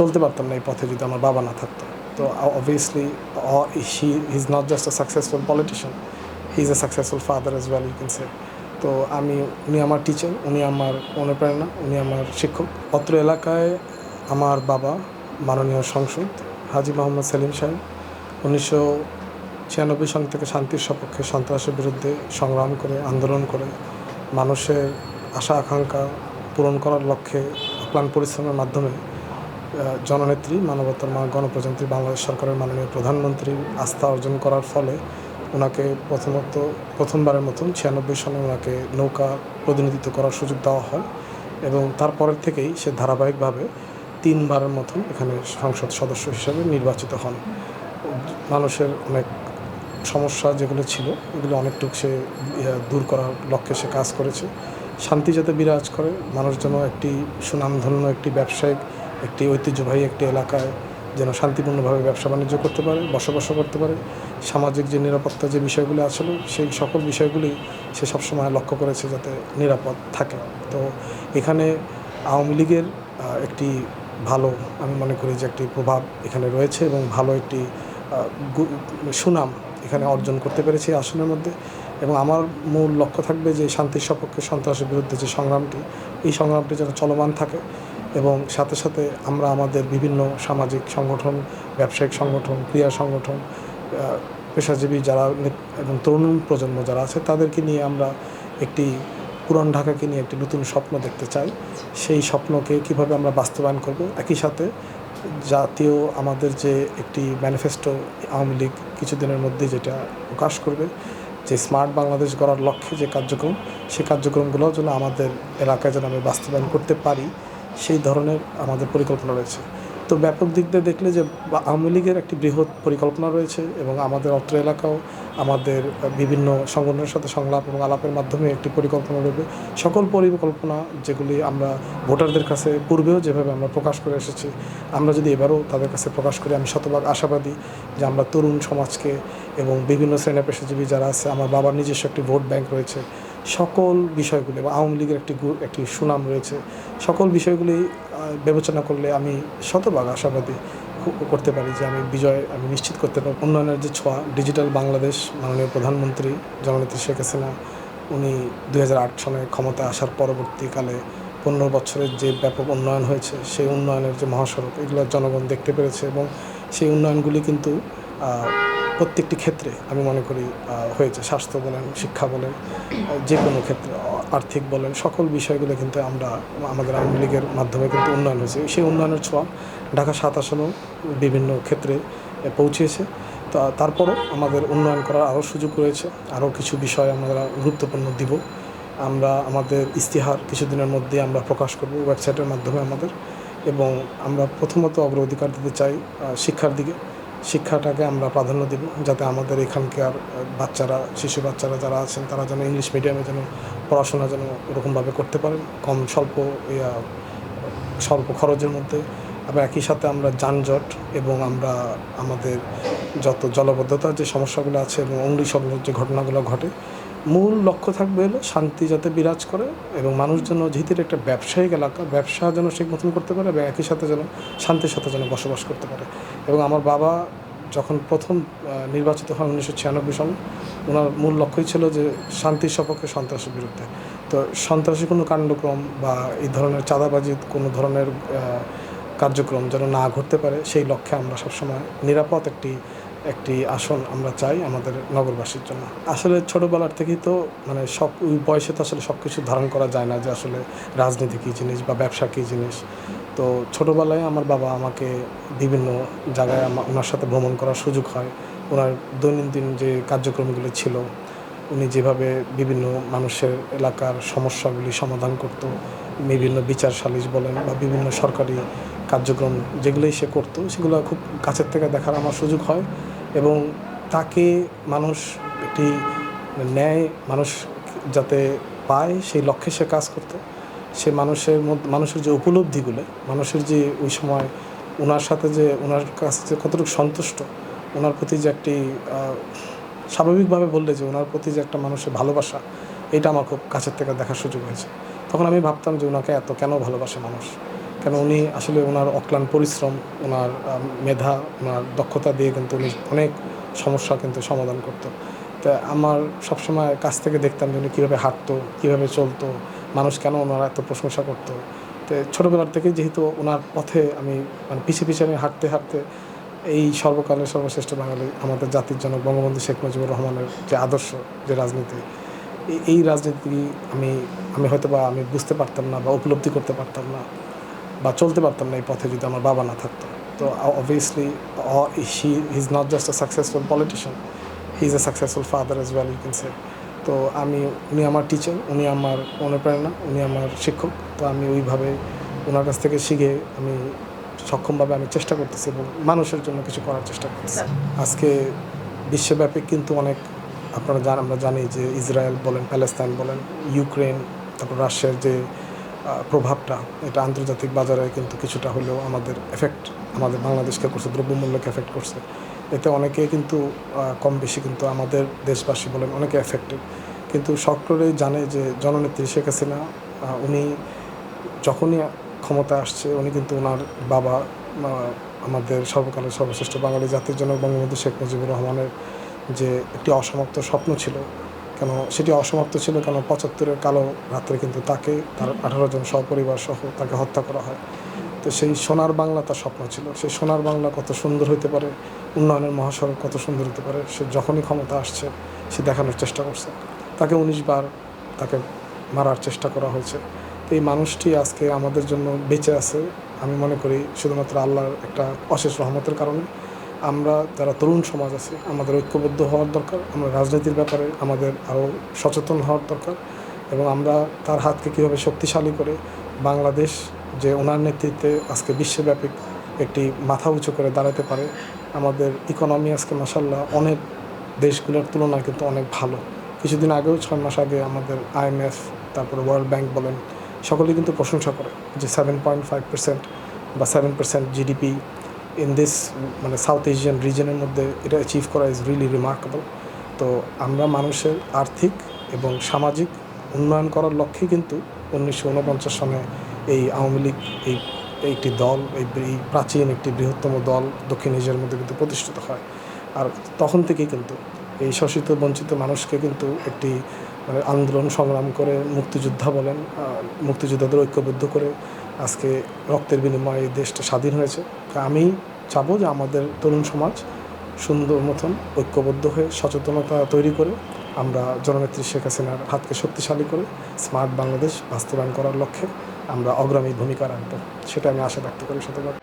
চলতে পারতাম না এই পথে যদি আমার বাবা না থাকতো। তো obviously he is not just a successful politician he is a successful father as well you can say তো, আমি, উনি আমার টিচার উনি আমার অনুপ্রেরণা, উনি আমার শিক্ষক। অত্র এলাকায় আমার বাবা মাননীয় সংসদ, হাজি মোহাম্মদ সেলিম সাহেব, উনিশশো ছিয়ানব্বই সন থেকে শান্তির সপক্ষে সন্ত্রাসের বিরুদ্ধে সংগ্রাম করে, আন্দোলন করে, মানুষের আশা আকাঙ্ক্ষা পূরণ করার লক্ষ্যে অক্লান্ত পরিশ্রমের মাধ্যমে জননেত্রী, মানবতার মা, গণপ্রজাতন্ত্রী বাংলাদেশ সরকারের মাননীয় প্রধানমন্ত্রীর আস্থা অর্জন করার ফলে ওনাকে প্রথমত, প্রথমবারের মতন ছিয়ানব্বই সনে ওনাকে নৌকা প্রতিনিধিত্ব করার সুযোগ দেওয়া হয় এবং তারপরের থেকেই সে ধারাবাহিকভাবে তিনবারের মতন এখানে সংসদ সদস্য হিসেবে নির্বাচিত হন। মানুষের অনেক সমস্যা যেগুলো ছিল এগুলো অনেকটুকু সে দূর করার লক্ষ্যে সে কাজ করেছে। শান্তি যাতে বিরাজ করে, মানুষ যেন একটি সুনামধন্য একটি ব্যবসায়িক একটি ঐতিহ্যবাহী একটি এলাকায় যেন শান্তিপূর্ণভাবে ব্যবসা বাণিজ্য করতে পারে বসবাস করতে পারে। সামাজিক যে নিরাপত্তা যে বিষয়গুলি আছিল সেই সকল বিষয়গুলি সে সবসময় লক্ষ্য করেছে যাতে নিরাপদ থাকে। তো এখানে আওয়ামী লীগের একটি ভালো, আমি মনে করি যে একটি প্রভাব এখানে রয়েছে এবং ভালো একটি সুনাম এখানে অর্জন করতে পেরেছি আসনের মধ্যে। এবং আমার মূল লক্ষ্য থাকবে যে শান্তির সপক্ষে সন্ত্রাসের বিরুদ্ধে যে সংগ্রামটি, এই সংগ্রামটি যেন চলমান থাকে। এবং সাথে সাথে আমরা আমাদের বিভিন্ন সামাজিক সংগঠন, ব্যবসায়িক সংগঠন ক্রীড়া সংগঠন পেশাজীবী যারা এবং তরুণ প্রজন্ম যারা আছে, তাদেরকে নিয়ে আমরা একটি পুরান ঢাকাকে নিয়ে একটি নতুন স্বপ্ন দেখতে চাই। সেই স্বপ্নকে কীভাবে আমরা বাস্তবায়ন করব, একই সাথে জাতীয় আমাদের যে একটি ম্যানিফেস্টো আওয়ামী লীগ কিছুদিনের মধ্যে যেটা প্রকাশ করবে, যে স্মার্ট বাংলাদেশ গড়ার লক্ষ্যে যে কার্যক্রম সেই কার্যক্রমগুলো যেন আমাদের এলাকায় যেন আমি বাস্তবায়ন করতে পারি। সেই ধরনের আমাদের পরিকল্পনা রয়েছে। তো ব্যাপক দিক দিয়ে দেখলে যে আওয়ামী লীগের একটি বৃহৎ পরিকল্পনা রয়েছে এবং আমাদের অত্র এলাকাও আমাদের বিভিন্ন সংগঠনের সাথে সংলাপ এবং আলাপের মাধ্যমে একটি পরিকল্পনা রয়েছে। সকল পরিকল্পনা যেগুলি আমরা ভোটারদের কাছে পূর্বেও যেভাবে আমরা প্রকাশ করে এসেছি, আমরা যদি এবারও তাদের কাছে প্রকাশ করি, আমি শতভাগ আশাবাদী যে আমরা তরুণ সমাজকে এবং বিভিন্ন শ্রেণি পেশাজীবী যারা আছে, আমার বাবার নিজস্ব একটি ভোট ব্যাংক রয়েছে। সকল বিষয়গুলি বা আওয়ামী লীগের একটি একটি সুনাম রয়েছে, সকল বিষয়গুলি বিবেচনা করলে আমি শতভাগ আশাবাদী করতে পারি যে আমি বিজয় আমি নিশ্চিত করতে পারি উন্নয়নের যে ছোঁয়া, ডিজিটাল বাংলাদেশ, মাননীয় প্রধানমন্ত্রী জননেত্রী শেখ হাসিনা, উনি দু হাজার আট সনে ক্ষমতায় আসার পরবর্তীকালে পনেরো বছরের যে ব্যাপক উন্নয়ন হয়েছে, সেই উন্নয়নের যে মহাসড়ক, এগুলো জনগণ দেখতে পেরেছে এবং সেই উন্নয়নগুলি কিন্তু প্রত্যেকটি ক্ষেত্রে আমি মনে করি হয়েছে। স্বাস্থ্য বলেন, শিক্ষা বলেন যে কোনো ক্ষেত্রে, আর্থিক বলেন, সকল বিষয়গুলো কিন্তু আমরা, আমাদের আওয়ামী লীগের মাধ্যমে কিন্তু উন্নয়ন হয়েছে। সেই উন্নয়নের ছোঁয়া ঢাকা সাত আসনেও বিভিন্ন ক্ষেত্রে পৌঁছেছে। তা, তারপরও আমাদের উন্নয়ন করার আরও সুযোগ রয়েছে। আরও কিছু বিষয় আমরা গুরুত্বপূর্ণ দিব। আমরা, আমাদের ইস্তিহার কিছুদিনের মধ্যে আমরা প্রকাশ করব ওয়েবসাইটের মাধ্যমে আমাদের। এবং আমরা প্রথমত অগ্রাধিকার দিতে চাই শিক্ষার দিকে। শিক্ষাটাকে আমরা প্রাধান্য দেব যাতে আমাদের এখানকার বাচ্চারা শিশু বাচ্চারা যারা আছেন তারা যেন ইংলিশ মিডিয়ামে যেন পড়াশোনা যেন ওরকমভাবে করতে পারেন কম স্বল্প ইয়া, স্বল্প খরচের মধ্যে। আবার একই সাথে আমরা যানজট এবং আমরা আমাদের যত জলবদ্ধতার যে সমস্যাগুলো আছে এবং অঙ্গি সংযোগ যে ঘটনাগুলো ঘটে মূল লক্ষ্য থাকবে হলো শান্তি যাতে বিরাজ করে এবং মানুষ যেন যেহেতু একটা ব্যবসায়িক এলাকা, ব্যবসা যেন ঠিক মতন করতে পারে এবং একই সাথে যেন শান্তির সাথে যেন বসবাস করতে পারে। এবং আমার বাবা যখন প্রথম নির্বাচিত হন উনিশশো ছিয়ানব্বই সালে ওনার মূল লক্ষ্যই ছিল যে শান্তির সপক্ষে সন্ত্রাসের বিরুদ্ধে। তো সন্ত্রাসী কোনো কাণ্ডক্রম বা এই ধরনের চাঁদাবাজি কোনো ধরনের কার্যক্রম যেন না ঘটতে পারে, সেই লক্ষ্যে আমরা সবসময় নিরাপদ একটি একটি আসন আমরা চাই আমাদের নগরবাসীর জন্য। আসলে ছোটোবেলার থেকেই তো মানে সব ওই বয়সে তো আসলে সব কিছু ধারণ করা যায় না যে আসলে রাজনীতি কী জিনিস বা ব্যবসা কী জিনিস। তো ছোটোবেলায় আমার বাবা আমাকে বিভিন্ন জায়গায় ওনার সাথে ভ্রমণ করার সুযোগ হয়। ওনার দৈনন্দিন যে কার্যক্রমগুলি ছিল, উনি যেভাবে বিভিন্ন মানুষের এলাকার সমস্যাগুলি সমাধান করতো, বিভিন্ন বিচার সালিশ বলেন বা বিভিন্ন সরকারি কার্যক্রম যেগুলোই সে করতো, সেগুলো খুব কাছের থেকে দেখার আমার সুযোগ হয়। এবং তাকে মানুষ একটি ন্যায় মানুষ যাতে পায়, সেই লক্ষ্যে সে কাজ করতো। সে মানুষের মানুষের যে উপলব্ধিগুলো, মানুষের যে ওই সময় ওনার সাথে যে ওনার কাছে যে কতটুকু সন্তুষ্ট ওনার প্রতি যে একটি স্বাভাবিকভাবে বললে যে ওনার প্রতি যে একটা মানুষের ভালোবাসা, এটা আমার খুব কাছের থেকে দেখার সুযোগ হয়েছে। তখন আমি ভাবতাম যে ওনাকে এত কেন ভালোবাসে মানুষ? কেন উনি আসলে ওনার অক্লান্ত পরিশ্রম, ওনার মেধা, ওনার দক্ষতা দিয়ে কিন্তু উনি অনেক সমস্যা কিন্তু সমাধান করতো। তা আমার সবসময় কাছ থেকে দেখতাম যে উনি কীভাবে হাঁটতো, কীভাবে চলতো, মানুষ কেন ওনারা এত প্রশংসা করতো। তো ছোটোবেলার থেকে যেহেতু ওনার পথে আমি মানে পিছিয়ে পিছিয়ে আমি হাঁটতে হাঁটতে এই সর্বকালের সর্বশ্রেষ্ঠ বাঙালি আমাদের জাতির জনক বঙ্গবন্ধু শেখ মুজিবুর রহমানের যে আদর্শ, যে রাজনীতি এই রাজনীতি আমি আমি হয়তো বা আমি বুঝতে পারতাম না বা উপলব্ধি করতে পারতাম না। বা চলতে পারতাম না এই পথে যদি আমার বাবা না থাকতো। তো obviously he is not just a successful politician he is a successful father as well you can say তো আমি উনি আমার টিচার উনি আমার অনুপ্রেরণা উনি আমার শিক্ষক। তো আমি ওইভাবে ওনার কাছ থেকে শিখে আমি সক্ষমভাবে আমি চেষ্টা করতেছি এবং মানুষের জন্য কিছু করার চেষ্টা করতেছি। আজকে বিশ্বব্যাপী কিন্তু অনেক আপনারা জান আমরা জানি যে ইসরায়েল বলেন প্যালেস্তাইন বলেন ইউক্রেন তারপর রাশিয়ার যে প্রভাবটা এটা আন্তর্জাতিক বাজারে কিন্তু কিছুটা হলেও আমাদের এফেক্ট আমাদের বাংলাদেশকে করছে, দ্রব্যমূল্যকে এফেক্ট করছে। এতে অনেকে কিন্তু কম বেশি কিন্তু আমাদের দেশবাসী বলেন অনেকে এফেক্টেড কিন্তু সকলেই জানে যে জননেত্রী শেখ হাসিনা উনি যখনই ক্ষমতা আসছে, উনি কিন্তু ওনার বাবা আমাদের সর্বকালের সর্বশ্রেষ্ঠ বাঙালি জাতির জন্য বঙ্গবন্ধু শেখ মুজিবুর রহমানের যে একটি অসমাপ্ত স্বপ্ন ছিল কেন সেটি অসমাপ্ত ছিল কেন? পঁচাত্তরের কালো রাত্রে কিন্তু তাকে, তার আঠারো জন সপরিবার সহ তাকে হত্যা করা হয়। তো সেই সোনার বাংলা তার স্বপ্ন ছিল। সেই সোনার বাংলা কত সুন্দর হতে পারে, উন্নয়নের মহাসড়ক কত সুন্দর হতে পারে, সে যখনই ক্ষমতা আসছে, সে দেখানোর চেষ্টা করছে। তাকে উনিশ বার তাকে মারার চেষ্টা করা হয়েছে। তো এই মানুষটি আজকে আমাদের জন্য বেঁচে আছে, আমি মনে করি শুধুমাত্র আল্লাহর একটা অশেষ রহমতের কারণে। আমরা যারা তরুণ সমাজ আছে, আমাদের ঐক্যবদ্ধ হওয়ার দরকার, আমরা রাজনীতির ব্যাপারে আমাদের আরও সচেতন হওয়ার দরকার এবং আমরা তার হাতকে কীভাবে শক্তিশালী করে বাংলাদেশ যে ওনার নেতৃত্বে আজকে বিশ্বব্যাপী একটি মাথা উঁচু করে দাঁড়াতে পারে, আমাদের ইকোনমি আজকে মাসাল্লাহ অনেক দেশগুলোর তুলনায় কিন্তু অনেক ভালো। কিছুদিন আগেও ছয় মাস আগে আমাদের আইএমএফ তারপরে ওয়ার্ল্ড ব্যাংক বলেন, সকলেই কিন্তু প্রশংসা করে যে সেভেন পয়েন্ট ফাইভ পার্সেন্ট বা seven percent GDP in this মানে সাউথ এশিয়ান রিজনের মধ্যে এটা অ্যাচিভ করা ইজ রিয়েলি রিমার্কেবল তো আমরা মানুষের আর্থিক এবং সামাজিক উন্নয়ন করার লক্ষ্যে কিন্তু উনিশশো উনপঞ্চাশ সনে এই আওয়ামী লীগ, এই একটি দল এই প্রাচীন একটি বৃহত্তম দল দক্ষিণ এশিয়ার মধ্যে কিন্তু প্রতিষ্ঠিত হয়। আর তখন থেকেই কিন্তু এই শোষিত, বঞ্চিত মানুষকে কিন্তু একটি মানে আন্দোলন সংগ্রাম করে মুক্তিযোদ্ধা বলেন মুক্তিযোদ্ধাদের ঐক্যবদ্ধ করে আজকে রক্তের বিনিময়ে এই দেশটা স্বাধীন হয়েছে। আমি চাবো যে আমাদের তরুণ সমাজ সুন্দর মতন ঐক্যবদ্ধ হয়ে সচেতনতা তৈরি করে, আমরা জননেত্রী শেখ হাসিনার হাতকে শক্তিশালী করে স্মার্ট বাংলাদেশ বাস্তবায়ন করার লক্ষ্যে আমরা অগ্রামী ভূমিকা রাখব। সেটা আমি আশা ব্যক্ত করি। শতভাগ